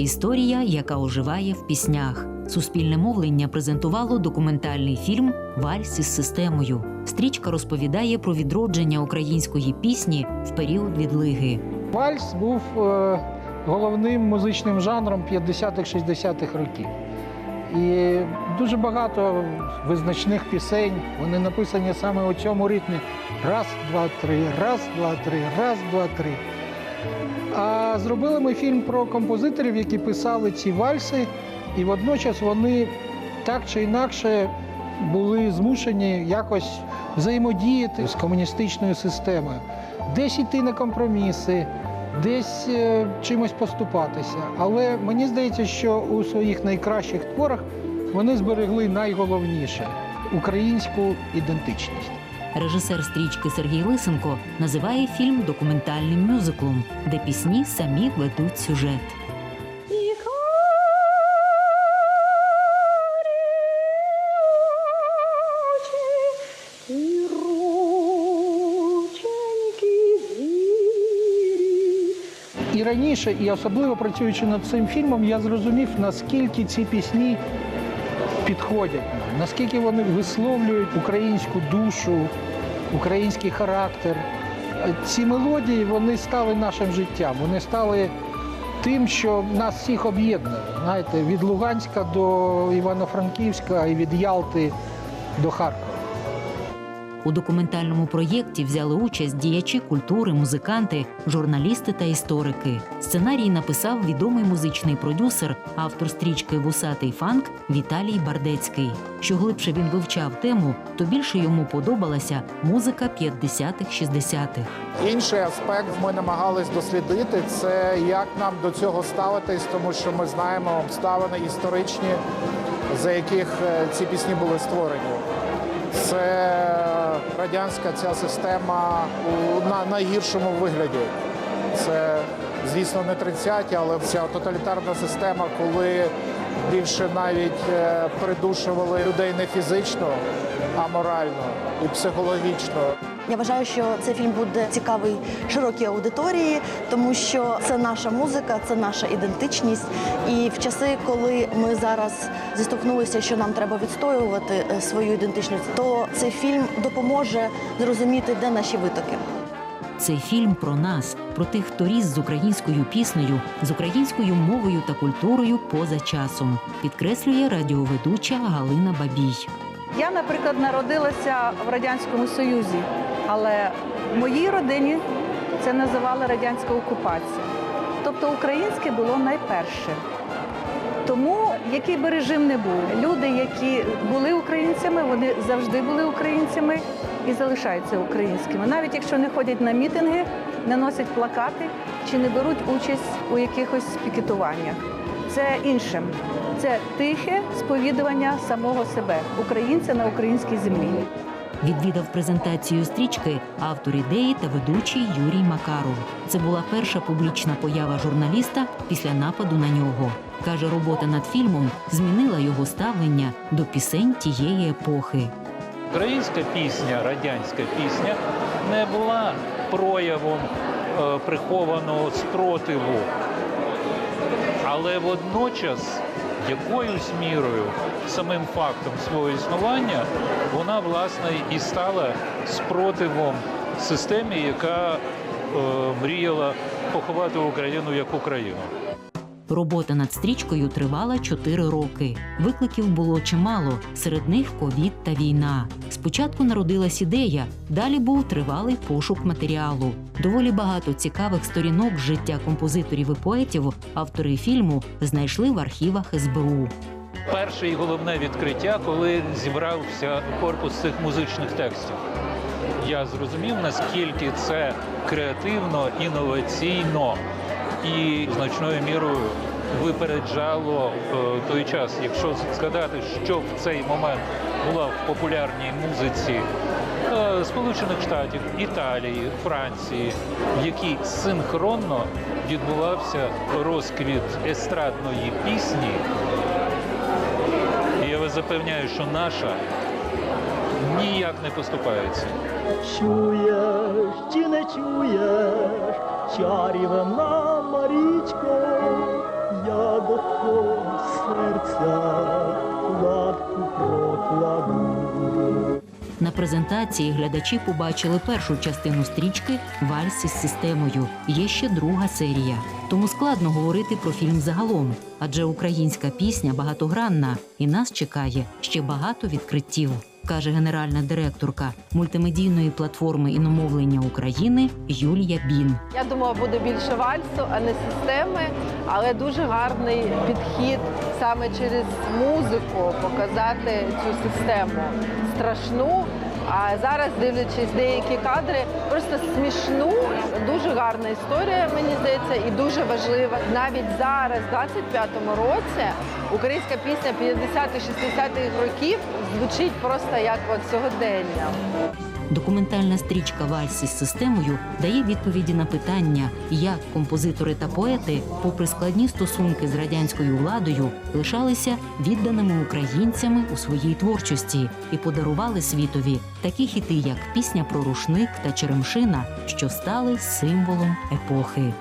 Історія, яка оживає в піснях. Суспільне мовлення презентувало документальний фільм Вальс із системою. Стрічка розповідає про відродження української пісні в період відлиги. Вальс був е, головним музичним жанром 50-х-60-х років. І дуже багато визначних пісень, вони написані саме у цьому ритмі. Раз, два, три, раз, два, три, раз, два, три. А зробили ми фільм про композиторів, які писали ці вальси, і водночас вони так чи інакше були змушені якось взаємодіяти з комуністичною системою, десь йти на компроміси, десь е, чимось поступатися. Але мені здається, що у своїх найкращих творах вони зберегли найголовніше українську ідентичність. Режисер стрічки Сергій Лисенко називає фільм документальним мюзиклом, де пісні самі ведуть сюжет. І раніше, і особливо працюючи над цим фільмом, я зрозумів, наскільки ці пісні підходять нам, наскільки вони висловлюють українську душу, український характер. Ці мелодії вони стали нашим життям, вони стали тим, що нас всіх об'єднує. Знаєте, від Луганська до Івано-Франківська і від Ялти до Харкова. У документальному проєкті взяли участь діячі культури, музиканти, журналісти та історики. Сценарій написав відомий музичний продюсер, автор стрічки Вусатий фанк Віталій Бардецький. Що глибше він вивчав тему, то більше йому подобалася музика 50-х-60-х. Інший аспект ми намагались дослідити це як нам до цього ставитись, тому що ми знаємо обставини історичні, за яких е, ці пісні були створені. Це радянська ця система у на найгіршому вигляді. Це, звісно, не 30-ті, але ця тоталітарна система, коли більше навіть е, придушували людей не фізично, а морально і психологічно. Я вважаю, що цей фільм буде цікавий широкій аудиторії, тому що це наша музика, це наша ідентичність. І в часи, коли ми зараз зіштовхнулися, що нам треба відстоювати е, свою ідентичність, то цей фільм допоможе зрозуміти, де наші витоки. Цей фільм про нас, про тих, хто ріс з українською піснею, з українською мовою та культурою поза часом, підкреслює радіоведуча Галина Бабій. Я, наприклад, народилася в Радянському Союзі, але в моїй родині це називали радянська окупація. Тобто українське було найперше. Тому який би режим не був, люди, які були українцями, вони завжди були українцями і залишаються українськими. Навіть якщо не ходять на мітинги, не носять плакати чи не беруть участь у якихось пікетуваннях. Це іншим. Це тихе сповідування самого себе, українця на українській землі. Відвідав презентацію стрічки автор ідеї та ведучий Юрій Макаров. Це була перша публічна поява журналіста після нападу на нього. Каже, робота над фільмом змінила його ставлення до пісень тієї епохи. Українська пісня, радянська пісня не була проявом е, прихованого спротиву, але водночас якоюсь мірою, самим фактом свого існування, вона власне і стала спротивом системі, яка е, мріяла поховати Україну як Україну. Робота над стрічкою тривала чотири роки. Викликів було чимало, серед них ковід та війна. Спочатку народилась ідея, далі був тривалий пошук матеріалу. Доволі багато цікавих сторінок життя композиторів і поетів автори фільму знайшли в архівах СБУ. Перше і головне відкриття, коли зібрався корпус цих музичних текстів. Я зрозумів, наскільки це креативно, інноваційно і значною мірою випереджало е, той час. Якщо згадати, що в цей момент була в популярній музиці е, Сполучених Штатів, Італії, Франції, в якій синхронно відбувався розквіт естрадної пісні, я вас запевняю, що наша ніяк не поступається. Чуєш чи не чуєш, чарівна Марічко, до серця. На презентації глядачі побачили першу частину стрічки Вальс із системою. Є ще друга серія. Тому складно говорити про фільм загалом, адже українська пісня багатогранна, і нас чекає ще багато відкриттів, каже генеральна директорка мультимедійної платформи іномовлення України Юлія Бін. Я думала, буде більше вальсу, а не системи, але дуже гарний підхід саме через музику показати цю систему страшну. А зараз, дивлячись деякі кадри, просто смішну, дуже гарна історія, мені здається, і дуже важлива. Навіть зараз, в 25-му році, українська пісня 50-60-х років звучить просто як от сьогодення. Документальна стрічка Вальс із системою дає відповіді на питання, як композитори та поети, попри складні стосунки з радянською владою, лишалися відданими українцями у своїй творчості і подарували світові такі хіти, як пісня про рушник та Черемшина, що стали символом епохи.